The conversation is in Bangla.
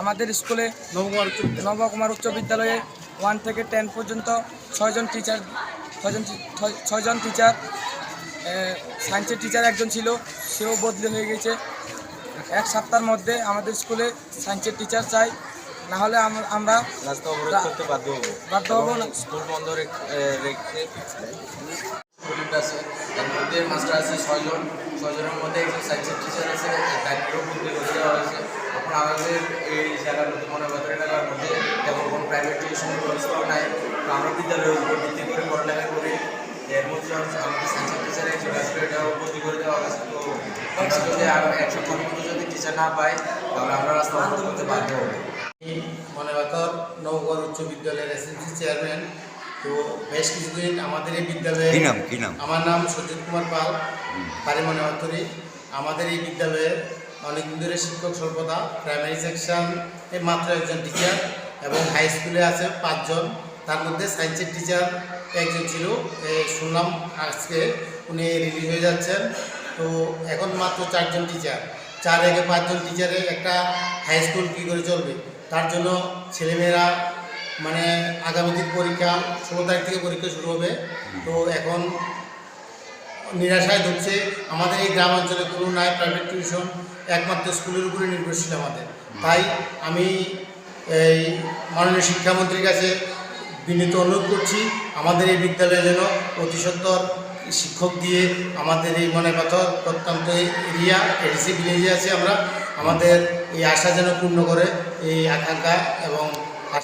আমাদের স্কুলে নবকুমার উচ্চ নবকুমার উচ্চ বিদ্যালয়ে ওয়ান থেকে টেন পর্যন্ত ছয়জন টিচার ছয়জন ছয়জন টিচার সায়েন্সের টিচার একজন ছিল সেও বদলি হয়ে গেছে। এক সপ্তাহের মধ্যে আমাদের স্কুলে সায়েন্সের টিচার চাই না হলে আমরা রাস্তা অবরোধ করতে বাধ্য হব। বাধ্য হব না। স্কুল বন্ধ রেখে স্টুডেন্ট আছে এর মধ্যে মাস্টার আছে ছয়জন ছয়জনের মধ্যে একজন সায়েন্সের টিচার আছে বদলি হয়েছে এখন আমাদের এই জায়গার মধ্যে মনে বাজার এলাকার মধ্যে তেমন কোনো প্রাইভেট টিউশনের ব্যবস্থাও নাই। তো আমরা বিদ্যালয়ের উপর ভিত্তি করে পড়ালেখা করি। এর মধ্যে আমাদের সায়েন্সের টিচার একজন আসবে এটাও বদলি করে দেওয়া হয়েছে। তো আমরা যদি আরও এক সপ্তাহের মধ্যে যদি টিচার না পাই তাহলে আমরা রাস্তা অবরোধ করতে বাধ্য হব। মনেবাতর নবগড় উচ্চ বিদ্যালয়ের এসএমসি চেয়ারম্যান তো বেশ কিছুদিন আমাদের এই বিদ্যালয়ে কি নাম কি নাম? আমার নাম সজ্জিত কুমার পাল। বাড়ি মনেবাতরি আমাদের এই বিদ্যালয়ে অনেকদিন ধরে শিক্ষক স্বল্পতা প্রাইমারি সেকশন মাত্র একজন টিচার এবং হাই স্কুলে আছে পাঁচজন। তার মধ্যে সায়েন্সের টিচার একজন ছিল শুনলাম আজকে উনি রিলিজ হয়ে যাচ্ছেন। তো এখন মাত্র চারজন টিচার চার থেকে পাঁচজন টিচারে একটা হাই স্কুল কী করে চলবে? তার জন্য ছেলেমেয়েরা মানে আগামী দিন পরীক্ষা, ষোলো তারিখ থেকে পরীক্ষা শুরু হবে। তো এখন নিরাশায় ঢুকছে আমাদের এই গ্রাম অঞ্চলে কোনো নাই প্রাইভেট টিউশন একমাত্র স্কুলের উপরে নির্ভরশীল আমাদের। তাই আমি এই মাননীয় শিক্ষামন্ত্রীর কাছে বিনীত অনুরোধ করছি, আমাদের এই বিদ্যালয়ে যেন অতি সত্বর শিক্ষক দিয়ে আমাদের এই মনে কথা প্রত্যন্ত এরিয়া, এডিসি ভিলেজে আছে আমরা। আমাদের এই আশা যেন পূর্ণ করে, এই আকাঙ্ক্ষা এবং